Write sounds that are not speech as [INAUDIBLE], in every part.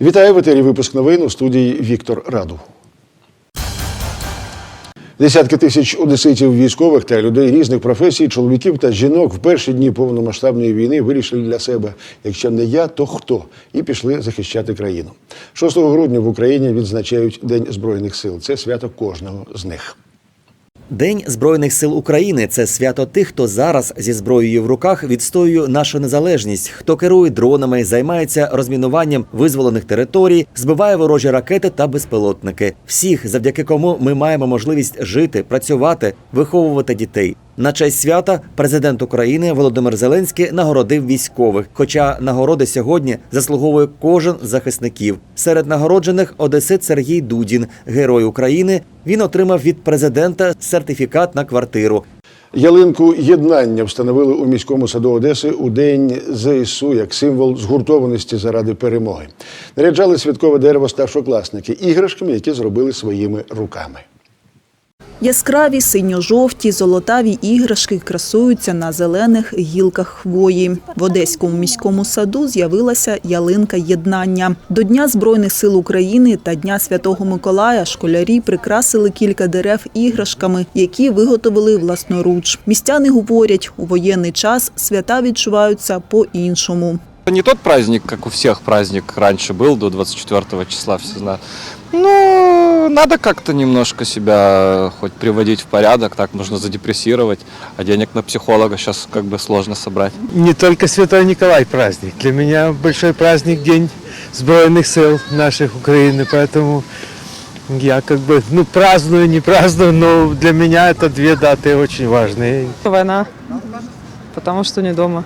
Вітаю в етері випуск новин у студії Віктор Радух. Десятки тисяч одеситів військових та людей різних професій, чоловіків та жінок в перші дні повномасштабної війни вирішили для себе, якщо не я, то хто, і пішли захищати країну. 6 грудня в Україні відзначають День Збройних сил. Це свято кожного з них. День Збройних сил України це свято тих, хто зараз зі зброєю в руках відстоює нашу незалежність, хто керує дронами, займається розмінуванням визволених територій, збиває ворожі ракети та безпілотники. Всіх, завдяки кому ми маємо можливість жити, працювати, виховувати дітей. На честь свята президент України Володимир Зеленський нагородив військових. Хоча нагороди сьогодні заслуговує кожен з захисників. Серед нагороджених Одесит Сергій Дудін, герой України. Він отримав від президента сертифікат на квартиру. Ялинку єднання встановили у міському саду Одеси у день ЗСУ як символ згуртованості заради перемоги. Наряджали святкове дерево старшокласники іграшками, які зробили своїми руками. Яскраві синьо-жовті золотаві іграшки красуються на зелених гілках хвої. В Одеському міському саду з'явилася ялинка єднання. До Дня Збройних сил України та Дня Святого Миколая школярі прикрасили кілька дерев іграшками, які виготовили власноруч. Містяни говорять, у воєнний час свята відчуваються по-іншому. Это не тот праздник, как у всех праздник раньше был, до 24 числа, все знают. Ну, надо как-то немножко себя хоть приводить в порядок, так можно задепрессировать, а денег на психолога сейчас как бы сложно собрать. Не только Святой Николай праздник. Для меня большой праздник День Сбройных сил наших Украины, поэтому я как бы, ну, праздную, не праздную, но для меня это две даты очень важные. Война, потому что не дома.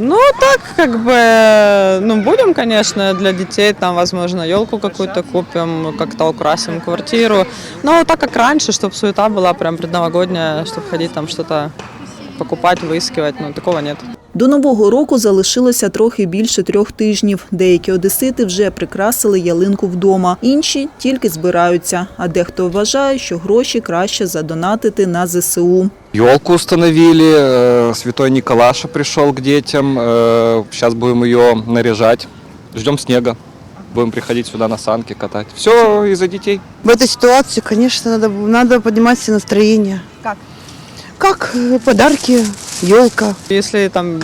Ну, так, как бы, ну, будем, конечно, для детей, там, возможно, елку какую-то купим, как-то украсим квартиру. Но так, как раньше, чтобы суета была прям предновогодняя, чтобы ходить там что-то покупать, выискивать, ну, такого нет. До нового року залишилося трохи більше трьох тижнів. Деякі одесити вже прикрасили ялинку вдома, інші тільки збираються. А дехто вважає, що гроші краще задонатити на ЗСУ. Елку установили, э, святой Николаша пришел к детям, сейчас будем ее наряжать, ждем снега. Будем приходить сюда на санки катать. Все из-за детей. В этой ситуации, конечно, надо, надо поднимать все настроение. Как? Подарки, елка. Если там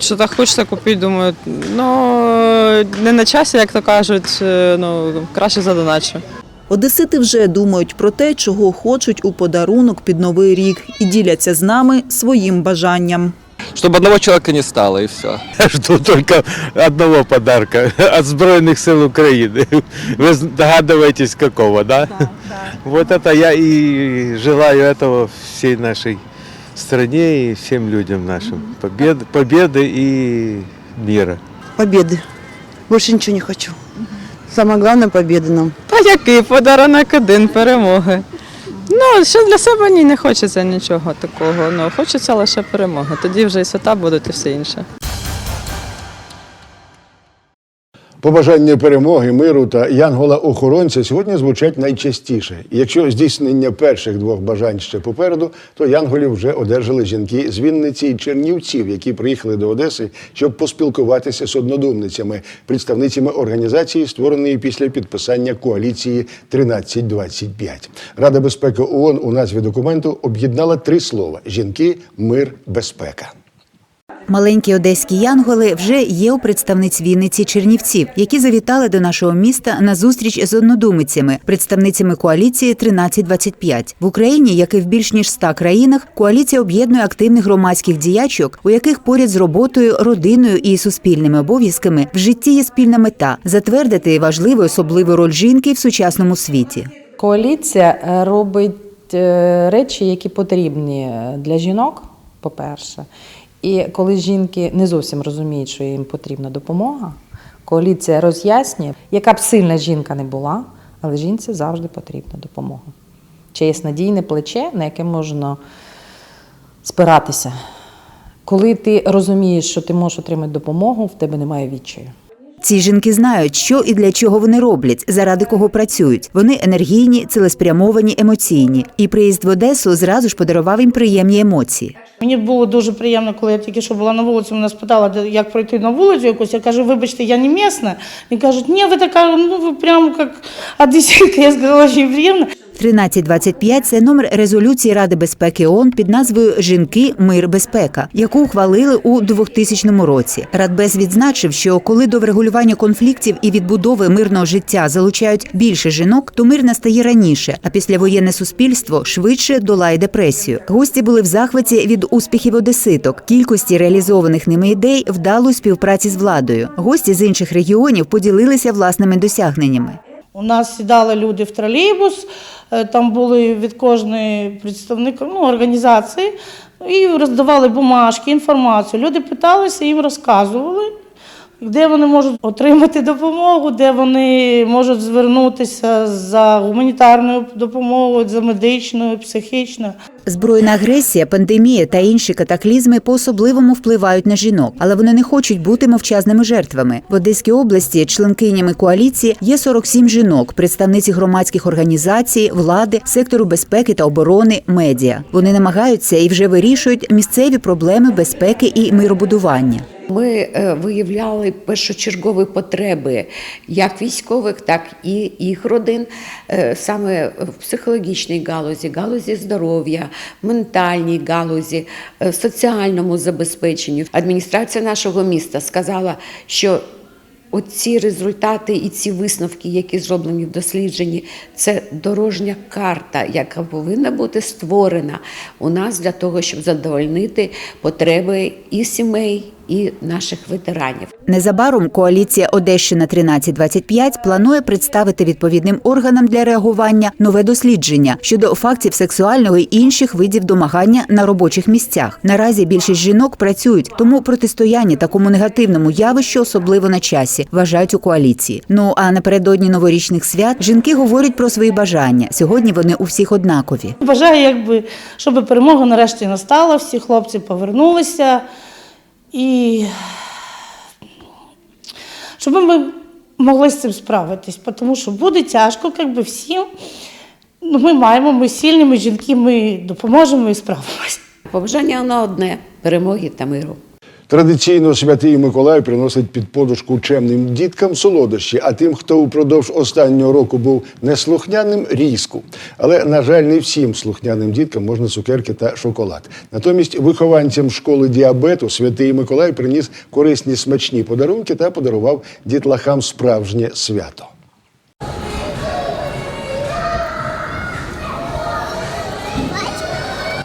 что-то хочется купить, думаю, ну, не на часі, як то кажуть, е, ну, краще задоначу. Одесити вже думають про те, чого хочуть у подарунок під новий рік, і діляться з нами своїм бажанням Чтобы одного человека не стало и все. Я жду только одного подарка от Сбройных сил Украины. Вы догадываетесь, какого, да? Вот это я и желаю этого всей нашей стране и всем людям нашим. Победы, победы и мира. Победы. Больше ничего не хочу. Самое главное победы нам. Та який подарунок один перемоги. Ну, що для себе ні, не хочеться нічого такого. Ну, хочеться лише перемоги. Тоді вже і свята будуть, і все інше. Побажання перемоги, миру та янгола-охоронця сьогодні звучать найчастіше. Якщо здійснення перших двох бажань ще попереду, то янголів вже одержали жінки з Вінниці і Чернівців, які приїхали до Одеси, щоб поспілкуватися з однодумницями, представницями організації, створеної після підписання коаліції 1325. Рада безпеки ООН у назві документу об'єднала три слова: жінки, мир, безпека. Маленькі одеські янголи вже є у представниць Вінниці Чернівців, які завітали до нашого міста на зустріч з однодумицями, представницями коаліції 1325. В Україні, як і в більш ніж 100 країнах, коаліція об'єднує активних громадських діячок, у яких поряд з роботою, родиною і суспільними обов'язками в житті є спільна мета затвердити важливу особливу роль жінки в сучасному світі. Коаліція е, робить е, речі, які потрібні е, для жінок, по-перше. І коли жінки не зовсім розуміють, що їм потрібна допомога, коаліція роз'яснює, яка б сильна жінка не була, але жінці завжди потрібна допомога. Чи є надійне плече, на яке можна спиратися. Коли ти розумієш, що ти можеш отримати допомогу, в тебе немає відчаю. Ці жінки знають, що і для чого вони роблять, заради кого працюють. Вони енергійні, цілеспрямовані, емоційні. І приїзд в Одесу зразу ж подарував їм приємні емоції. Мені було дуже приємно, коли я тільки що була на вулиці, мене спитала, як пройти на вулицю якусь. Я кажу, вибачте, я не місна. Він кажуть, ні, ви така, ну ви прямо як одеситка. Я сказала, дуже приємно. 1325 – це номер резолюції Ради безпеки ООН під назвою Жінки, мир, безпека, яку ухвалили у 2000 році. Радбез відзначив, що коли до врегулювання конфліктів і відбудови мирного життя залучають більше жінок, то мир настає раніше, а післявоєнне суспільство швидше долає депресію. Гості були в захваті від успіхів одеситок, кількості реалізованих ними ідей, вдалої співпраці з владою. Гості з інших регіонів поділилися власними досягненнями. У нас сідали люди в тролейбус, е, там були від кожної представника ну, організації, і роздавали бумажки, інформацію. Люди питалися, їм розказували, де вони можуть отримати допомогу, де вони можуть звернутися за гуманітарною допомогою, за медичною, психічною. Збройна агресія, пандемія та інші катаклізми по-особливому впливають на жінок, але вони не хочуть бути мовчазними жертвами. В Одеській області членкинями коаліції є 47 жінок, представниці громадських організацій, влади, сектору безпеки та оборони, медіа. Вони намагаються і вже вирішують місцеві проблеми безпеки і миробудування. Ми е, виявляли першочергові потреби як військових, так і їх родин е, саме в психологічній галузі, галузі здоров'я, ментальній галузі, е, соціальному забезпеченню. Адміністрація нашого міста сказала, що Оці результати і ці висновки, які зроблені в дослідженні, це дорожня карта, яка повинна бути створена у нас для того, щоб задовольнити потреби і сімей, і наших ветеранів. Незабаром коаліція Одещина 1325 планує представити відповідним органам для реагування нове дослідження щодо фактів сексуального і інших видів домагання на робочих місцях. Наразі більшість жінок працюють, тому протистояння такому негативному явищу особливо на часі, вважають у коаліції. Ну а напередодні новорічних свят жінки говорять про свої бажання. Сьогодні вони у всіх однакові. Бажаю, якби, щоб перемога нарешті настала, всі хлопці повернулися. І щоб ми могли з цим справитись, тому що буде тяжко, якби всім. Ну, ми маємо, ми сильні, ми жінки, ми допоможемо і справимось. Побажання воно одне перемоги та миру. Традиційно святий Миколай приносить під подушку чемним діткам солодощі, а тим, хто упродовж останнього року був неслухняним, різку. Але, на жаль, не всім слухняним діткам можна цукерки та шоколад. Натомість вихованцям школи діабету святий Миколай приніс корисні смачні подарунки та подарував дітлахам справжнє свято.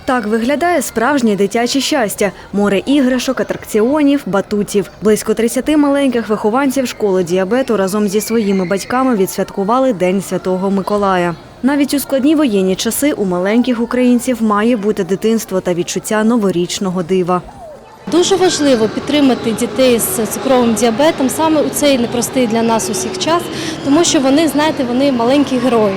Так виглядає справжнє дитяче щастя: море іграшок, атракціонів, батутів. Близько 30 маленьких вихованців школи діабету разом зі своїми батьками відсвяткували День Святого Миколая. Навіть у складні воєнні часи у маленьких українців має бути дитинство та відчуття новорічного дива. Дуже важливо підтримати дітей з цукровим діабетом саме у цей непростий для нас усіх час, тому що вони, знаєте, вони маленькі герої.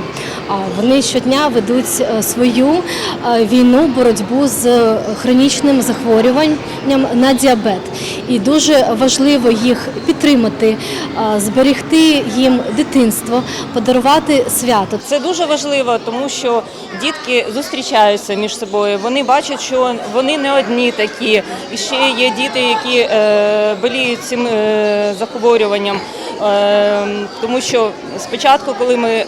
Вони щодня ведуть е, свою е, війну, боротьбу з е, хронічним захворюванням на діабет. І дуже важливо їх підтримати, зберегти їм дитинство, подарувати свято. Це дуже важливо, тому що дітки зустрічаються між собою. Вони бачать, що вони не одні такі. І ще є діти, які боліють цим захворюванням. Тому що спочатку, коли ми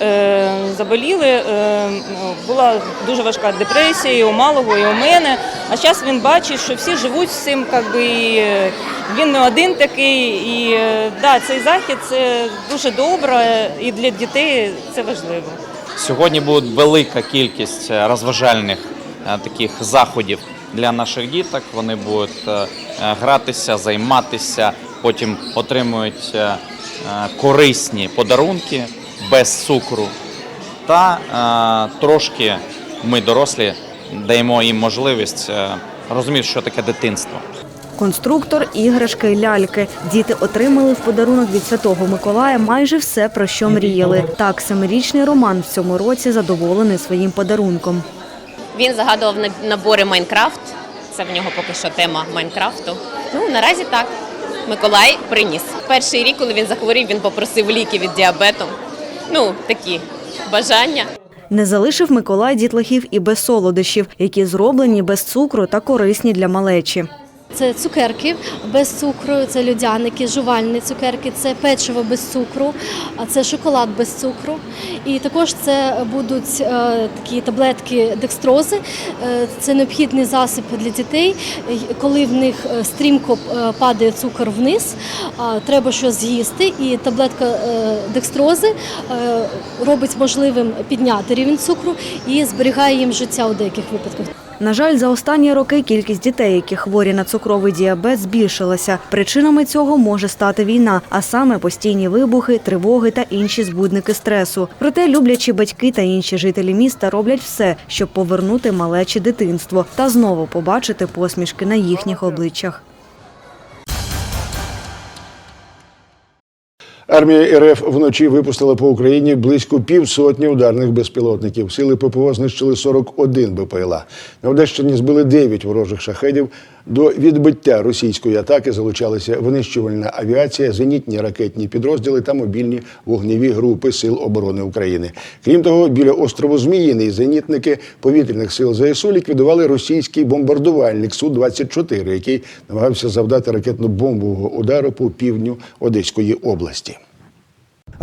заболіли, е, ну, була дуже важка депресія і у малого, і у мене. А зараз він бачить, що всі живуть з цим, якби і е, він не один такий. І е, да, цей захід це дуже добре, і для дітей це важливо. Сьогодні буде велика кількість розважальних таких заходів для наших діток. Вони будуть гратися, займатися, потім отримують корисні подарунки без цукру. Та е, трошки ми, дорослі, даємо їм можливість е, розуміти, що таке дитинство. Конструктор, іграшки, ляльки. Діти отримали в подарунок від Святого Миколая майже все, про що мріяли. Так, семирічний Роман в цьому році задоволений своїм подарунком. Він загадував на- набори Майнкрафт. Це в нього поки що тема Майнкрафту. Ну наразі так. Миколай приніс. Перший рік, коли він захворів, він попросив ліки від діабету. Ну, такі бажання. Не залишив Миколай дітлахів і без солодощів, які зроблені без цукру та корисні для малечі. Це цукерки без цукру, це льодяники, жувальні цукерки, це печиво без цукру, це шоколад без цукру. І також це будуть е, такі таблетки декстрози. Е, це необхідний засіб для дітей. Коли в них е, стрімко падає цукор вниз, треба щось з'їсти, і таблетка декстрози робить можливим підняти рівень цукру і зберігає їм життя у деяких випадках. На жаль, за останні роки кількість дітей, які хворі на цукровий діабет, збільшилася. Причинами цього може стати війна, а саме постійні вибухи, тривоги та інші збудники стресу. Проте люблячі батьки та інші жителі міста роблять все, щоб повернути малечі дитинство та знову побачити посмішки на їхніх обличчях. Армія РФ вночі випустила по Україні близько півсотні ударних безпілотників. Сили ППО знищили 41 БПЛА. На Одещині збили 9 ворожих шахедів. До відбиття російської атаки залучалися винищувальна авіація, зенітні ракетні підрозділи та мобільні вогневі групи Сил оборони України. Крім того, біля острову Зміїний зенітники повітряних сил ЗСУ ліквідували російський бомбардувальник Су-24, який намагався завдати ракетно-бомбового удару по півдню Одеської області.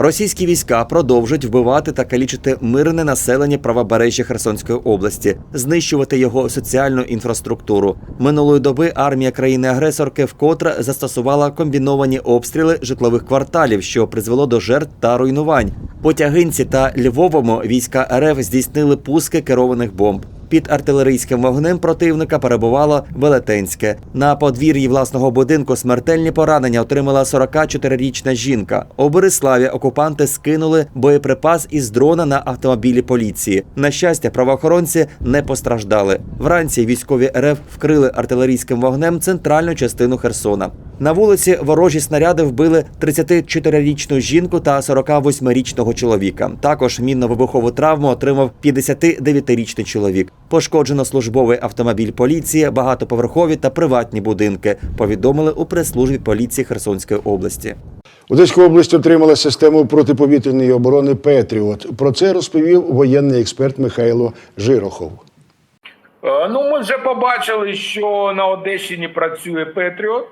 Російські війська продовжують вбивати та калічити мирне населення правобережжя Херсонської області, знищувати його соціальну інфраструктуру. Минулої доби армія країни-агресорки вкотре застосувала комбіновані обстріли житлових кварталів, що призвело до жертв та руйнувань. По Тягинці та Львовому війська РФ здійснили пуски керованих бомб. Під артилерійським вогнем противника перебувало Велетенське. На подвір'ї власного будинку смертельні поранення отримала 44-річна жінка. У Бориславі окупанти скинули боєприпас із дрона на автомобілі поліції. На щастя, правоохоронці не постраждали. Вранці військові РФ вкрили артилерійським вогнем центральну частину Херсона. На вулиці ворожі снаряди вбили 34-річну жінку та 48-річного чоловіка. Також мінно-вибухову травму отримав 59-річний чоловік. Пошкоджено службовий автомобіль поліції, багатоповерхові та приватні будинки. Повідомили у прес-службі поліції Херсонської області. Одеська область отримала систему протиповітряної оборони Петріот. Про це розповів воєнний експерт Михайло Жирохов. Е, Ну, ми вже побачили, що на Одещині працює Петріот.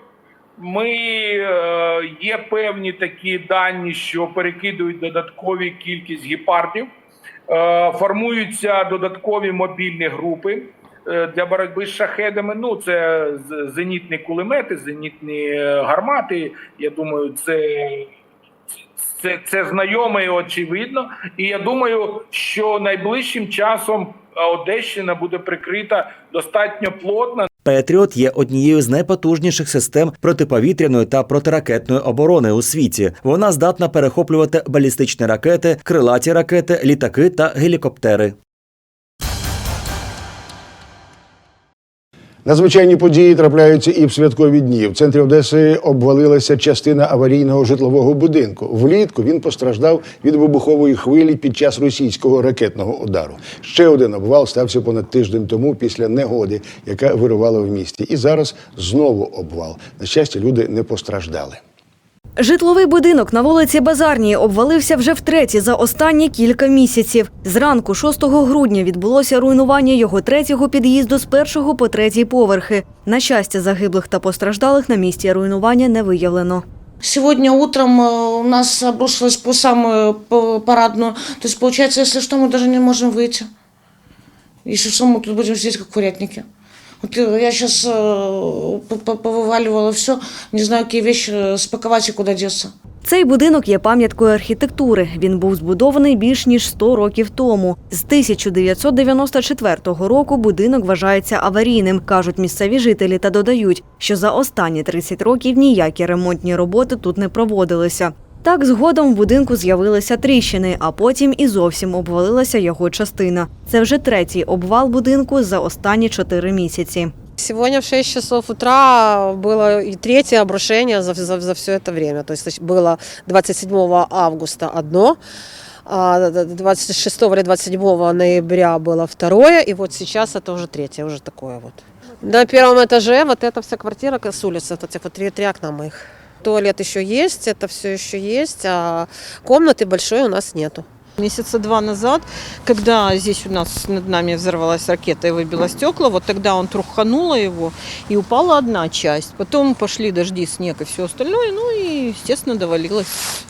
Ми е, є певні такі дані, що перекидують додаткові кількість гепардів, формуються додаткові мобільні групи е, для боротьби з шахедами. Ну, це зенітні кулемети, зенітні е, гармати. Я думаю, це це, це знайоме і очевидно. І я думаю, що найближчим часом е, Одещина буде прикрита достатньо плотно. Петріот є однією з найпотужніших систем протиповітряної та протиракетної оборони у світі. Вона здатна перехоплювати балістичні ракети, крилаті ракети, літаки та гелікоптери. Надзвичайні події трапляються і в святкові дні. В центрі Одеси обвалилася частина аварійного житлового будинку. Влітку він постраждав від вибухової хвилі під час російського ракетного удару. Ще один обвал стався понад тиждень тому після негоди, яка вирувала в місті. І зараз знову обвал. На щастя, люди не постраждали. Житловий будинок на вулиці Базарній обвалився вже втретє за останні кілька місяців. Зранку 6 грудня відбулося руйнування його третього під'їзду з першого по третій поверхи. На щастя, загиблих та постраждалих на місці руйнування не виявлено. Сегодня утром э, у нас обрушилось по самую по- парадную. То есть, получается, если что, мы даже не можем выйти. Если что, мы тут будем сидеть, как курятники. Вот э, я сейчас повываливала все, не знаю, какие вещи э, спаковать и куда деться. Цей будинок є пам'яткою архітектури. Він був збудований більш ніж 100 років тому. З 1994 року будинок вважається аварійним, кажуть місцеві жителі та додають, що за останні 30 років ніякі ремонтні роботи тут не проводилися. Так, згодом в будинку з'явилися тріщини, а потім і зовсім обвалилася його частина. Це вже третій обвал будинку за останні чотири місяці. Сегодня в 6 часов утра было и третье обрушение за, за, за все это время. То есть было 27 августа одно, а 26 или 27 ноября было второе, и вот сейчас это уже третье, уже такое вот. На первом этаже вот эта вся квартира с улицы, вот эти вот три, три окна моих. Туалет еще есть, это все еще есть, а комнаты большой у нас нету. Месяца два назад, когда здесь у нас над нами взорвалась ракета и выбила стекла, вот тогда он трухануло его, и упала одна часть. Потом пошли дожди, снег и все остальное, ну и, естественно, довалилась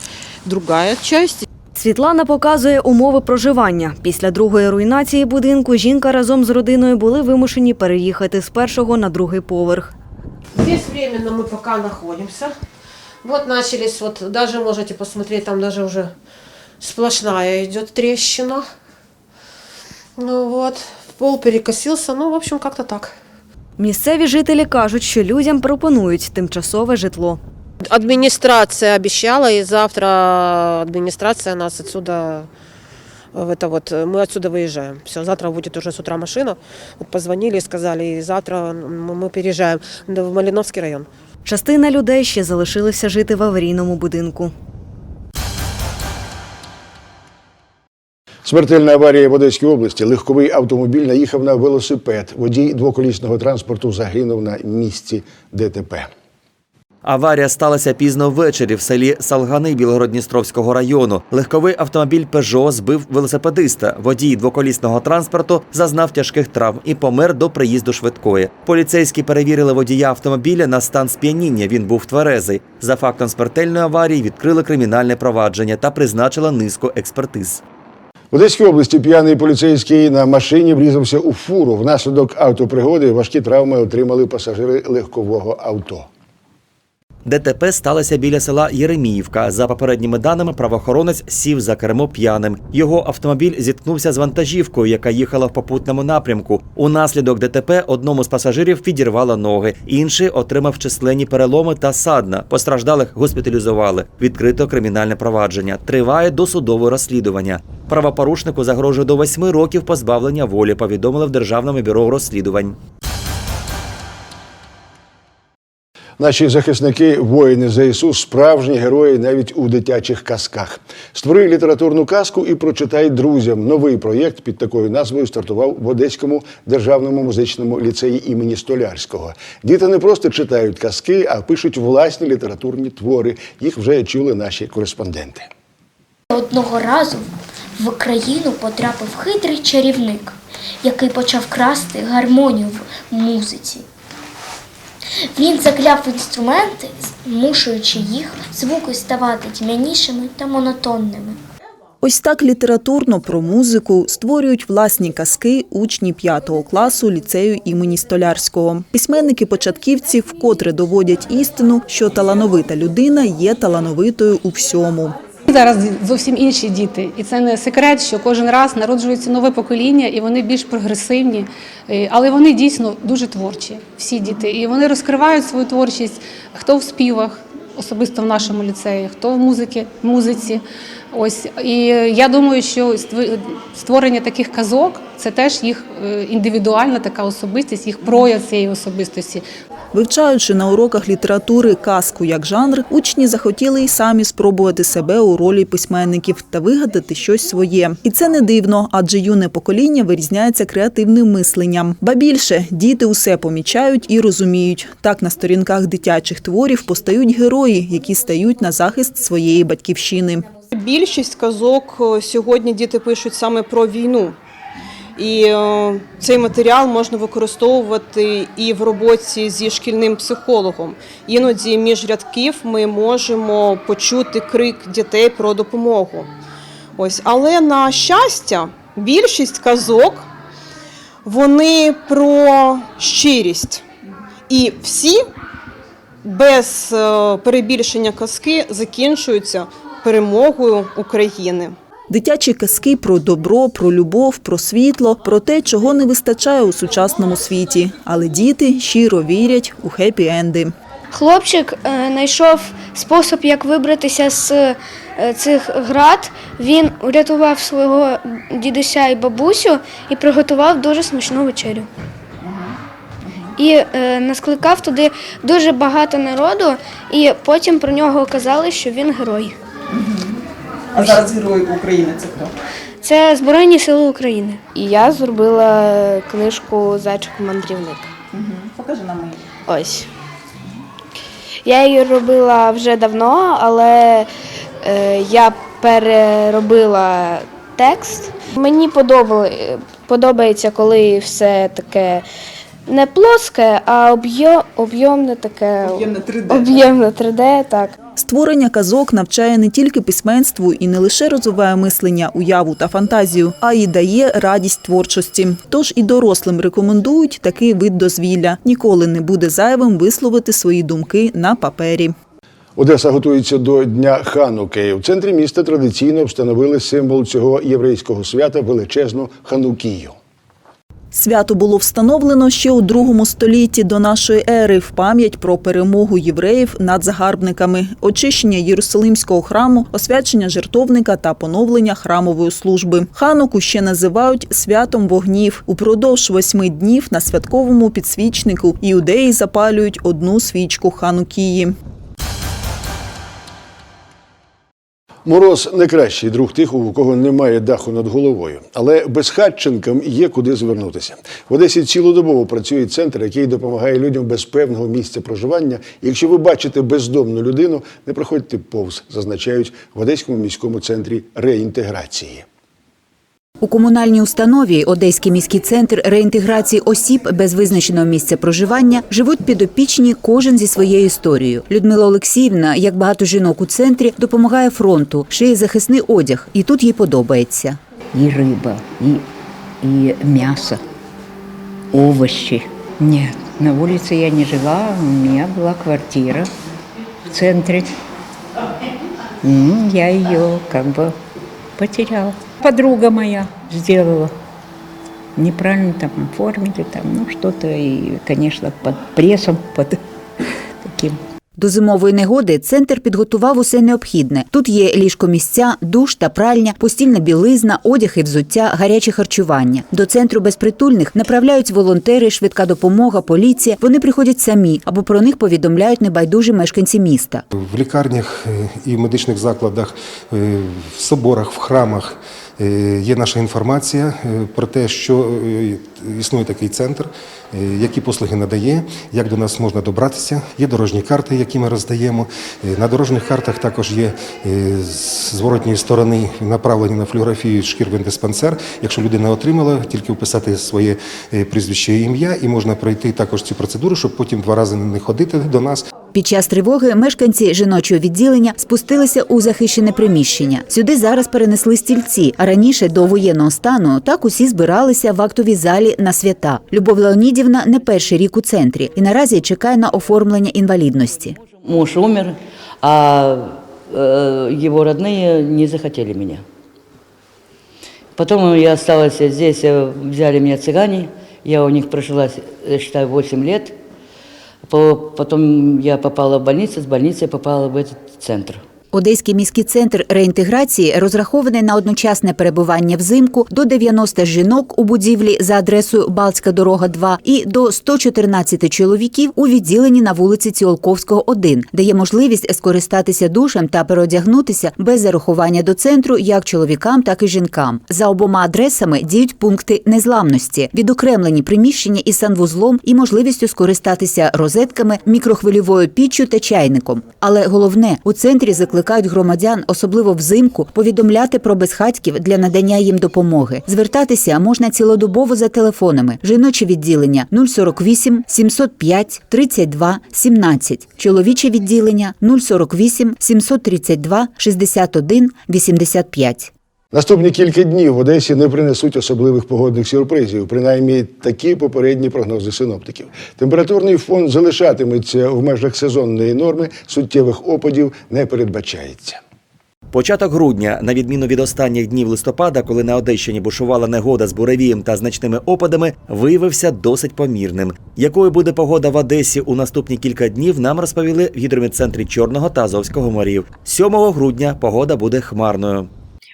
другая часть. Світлана показує умови проживання. Після другої руйнації будинку жінка разом з родиною були вимушені переїхати з першого на другий поверх. Здесь временно мы пока находимся. Вот начались, вот даже можете посмотреть, там даже уже сплошная идет трещина. Ну вот, пол перекосился, ну, в общем, как-то так. Місцеві жителі кажуть, що людям пропонують тимчасове житло. Администрация обещала, и завтра администрация нас отсюда в это вот, мы отсюда выезжаем. Все, завтра будет уже с утра машина. Вот позвонили и сказали, и завтра мы мы переезжаем в Малиновский район. Частина людей ще залишилися жити в аварійному будинку. Смертельна аварія в Одеській області. Легковий автомобіль наїхав на велосипед. Водій двоколісного транспорту загинув на місці ДТП. Аварія сталася пізно ввечері в селі Салгани Білгородністровського району. Легковий автомобіль Пежо збив велосипедиста. Водій двоколісного транспорту зазнав тяжких травм і помер до приїзду швидкої. Поліцейські перевірили водія автомобіля на стан сп'яніння. Він був тверезий. За фактом смертельної аварії відкрили кримінальне провадження та призначили низку експертиз. В Одеській області п'яний поліцейський на машині врізався у фуру. Внаслідок автопригоди важкі травми отримали пасажири легкового авто. ДТП сталося біля села Єреміївка. За попередніми даними, правоохоронець сів за кермо п'яним. Його автомобіль зіткнувся з вантажівкою, яка їхала в попутному напрямку. Унаслідок ДТП одному з пасажирів підірвало ноги, інший отримав численні переломи та садна. Постраждалих госпіталізували. Відкрито кримінальне провадження. Триває досудове розслідування. Правопорушнику загрожує до восьми років позбавлення волі. Повідомили в державному бюро розслідувань. Наші захисники, воїни ЗСУ, справжні герої навіть у дитячих казках. Створи літературну казку і прочитай друзям. Новий проєкт під такою назвою стартував в Одеському державному музичному ліцеї імені Столярського. Діти не просто читають казки, а пишуть власні літературні твори. Їх вже чули наші кореспонденти. Одного разу в країну потрапив хитрий чарівник, який почав красти гармонію в музиці. Він закляв інструменти, змушуючи їх звуки ставати тьмянішими та монотонними. Ось так літературно про музику створюють власні казки учні 5 класу ліцею імені Столярського. Письменники-початківці вкотре доводять істину, що талановита людина є талановитою у всьому. Зараз зовсім інші діти, і це не секрет, що кожен раз народжується нове покоління, і вони більш прогресивні, Е, але вони дійсно дуже творчі, всі діти. І вони розкривають свою творчість, хто в співах, особисто в нашому ліцеї, хто в музиці, музиці. Ось і я думаю, що ство- створення таких казок це теж їх е, індивідуальна така особистість, їх прояв цієї особистості. Вивчаючи на уроках літератури казку як жанр, учні захотіли й самі спробувати себе у ролі письменників та вигадати щось своє. І це не дивно, адже юне покоління вирізняється креативним мисленням. Ба більше діти усе помічають і розуміють. Так на сторінках дитячих творів постають герої, які стають на захист своєї батьківщини. Більшість казок е, сьогодні діти пишуть саме про війну. І е, цей матеріал можна використовувати і в роботі зі шкільним психологом. Іноді між рядків ми можемо почути крик дітей про допомогу. Ось, але на щастя, більшість казок вони про щирість. І всі без е, перебільшення казки закінчуються перемогою України. Дитячі казки про добро, про любов, про світло, про те, чого не вистачає у сучасному світі. Але діти щиро вірять у хеппі-енди. Хлопчик е, знайшов спосіб, як вибратися з е, цих град. Він урятував свого дідуся і бабусю і приготував дуже смачну вечерю. І е, наскликав туди дуже багато народу, і потім про нього казали, що він герой. А зараз герой України це хто? Це Збройні Сили України. І я зробила книжку Зайчик мандрівник. Покажи нам її. Ось. Я її робила вже давно, але е, я переробила текст. Мені подобали, подобається, коли все таке не плоске, а об'єм, об'ємне таке. Об'ємне 3D. Об'ємне 3D, так. Створення казок навчає не тільки письменству і не лише розвиває мислення, уяву та фантазію, а й дає радість творчості. Тож і дорослим рекомендують такий вид дозвілля. Ніколи не буде зайвим висловити свої думки на папері. Одеса готується до Дня Хануки. В центрі міста традиційно встановили символ цього єврейського свята величезну ханукію. Свято було встановлено ще у другому столітті до нашої ери в пам'ять про перемогу євреїв над загарбниками, очищення Єрусалимського храму, освячення жертовника та поновлення храмової служби. Хануку ще називають святом вогнів. Упродовж восьми днів на святковому підсвічнику іудеї запалюють одну свічку ханукії. Мороз не кращий друг тих, у кого немає даху над головою, але безхатченкам є куди звернутися. В Одесі цілодобово працює центр, який допомагає людям без певного місця проживання. Якщо ви бачите бездомну людину, не проходьте повз, зазначають в Одеському міському центрі реінтеграції. У комунальній установі Одеський міський центр реінтеграції осіб без визначеного місця проживання живуть підопічні кожен зі своєю історією. Людмила Олексіївна, як багато жінок у центрі, допомагає фронту, шиє захисний одяг, і тут їй подобається. и рыба, и, и мясо, овощи. Нет, на улице я не жила, у меня была квартира в центре. М, Я ее как бы потеряла. Подруга моя сделала. Неправильно там оформили, там, ну что-то, и, конечно, под прессом, под [LAUGHS] таким До зимової негоди центр підготував усе необхідне. Тут є ліжкомісця, душ та пральня, постільна білизна, одяг і взуття, гаряче харчування. До центру безпритульних направляють волонтери, швидка допомога, поліція. Вони приходять самі або про них повідомляють небайдужі мешканці міста. В лікарнях е, і медичних закладах, е, в соборах, в храмах є наша інформація е, про те, що е, існує такий центр, е, які послуги надає, як до нас можна добратися. Є дорожні карти, які ми роздаємо. Е, На дорожніх картах також є е, з зворотньої сторони направлені на флюорографію шкірвин диспансер. Якщо людина отримала, тільки вписати своє е, прізвище і ім'я, і можна пройти також цю процедуру, щоб потім два рази не ходити до нас. Під час тривоги мешканці жіночого відділення спустилися у захищене приміщення. Сюди зараз перенесли стільці. А раніше до воєнного стану так усі збиралися в актовій залі на свята. Любов Леонідівна не перший рік у центрі і наразі чекає на оформлення інвалідності. Муж умер, а э, его родные не захотели меня. Потом я осталась здесь, э, взяли меня цыгане, я у них прожила, я считаю, 8 лет. По- Потом я попала в больницу, с больницы попала в этот центр. Одеський міський центр реінтеграції розрахований на одночасне перебування взимку до 90 жінок у будівлі за адресою Балтська дорога 2 і до 114 чоловіків у відділенні на вулиці Ціолковського 1, де є можливість скористатися душем та переодягнутися без зарахування до центру як чоловікам, так і жінкам. За обома адресами діють пункти незламності, відокремлені приміщення із санвузлом і можливістю скористатися розетками, мікрохвильовою піччю та чайником. Але головне у центрі закликають громадян, особливо взимку, повідомляти про безхатьків для надання їм допомоги. Звертатися можна цілодобово за телефонами. Жіноче відділення 048 705 32 17, чоловіче відділення 048 732 61 85. Наступні кілька днів в Одесі не принесуть особливих погодних сюрпризів, принаймні такі попередні прогнози синоптиків. Температурний фон залишатиметься в межах сезонної норми, суттєвих опадів не передбачається. Початок грудня, на відміну від останніх днів листопада, коли на Одещині бушувала негода з буревієм та значними опадами, виявився досить помірним. Якою буде погода в Одесі у наступні кілька днів, нам розповіли в гідрометцентрі Чорного та Азовського морів. 7 грудня погода буде хмарною.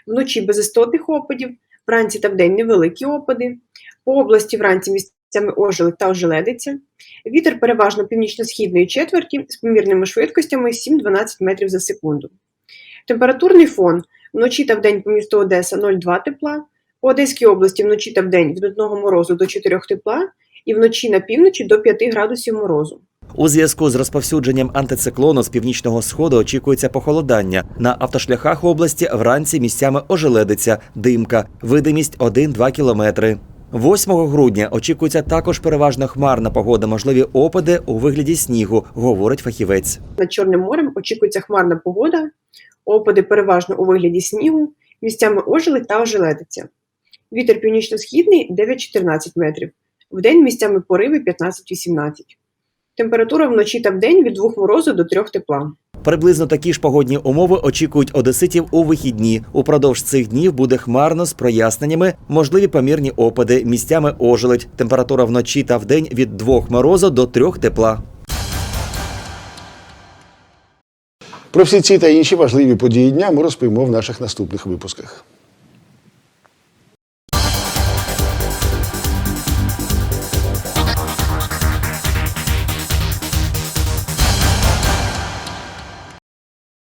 Вночі без істотних опадів, вранці та вдень невеликі опади. По області вранці місцями ожеледь та ожеледиться. Вітер переважно північно-східної четверті з помірними швидкостями 7-12 метрів за секунду. Температурний фон вночі та вдень по місту Одеса 0,2 тепла, по Одеській області вночі та вдень від 1 морозу до 4 тепла і вночі на півночі до 5 градусів морозу. У зв'язку з розповсюдженням антициклону з північного сходу очікується похолодання. На автошляхах області вранці місцями ожеледиться, димка, видимість 1-2 кілометри. 8 грудня очікується також переважно хмарна погода, можливі опади у вигляді снігу, говорить фахівець. Над Чорним морем очікується хмарна погода, опади переважно у вигляді снігу, місцями ожеледь та ожеледиця. Вітер північно-східний 9-14 метрів, вдень місцями пориви 15-18. Температура вночі та вдень від 2 морозу до 3 тепла. Приблизно такі ж погодні умови очікують одеситів у вихідні. Упродовж цих днів буде хмарно з проясненнями, можливі помірні опади, місцями ожеледь. Температура вночі та вдень від 2 морозу до 3 тепла. Про всі ці та інші важливі події дня ми розповімо в наших наступних випусках.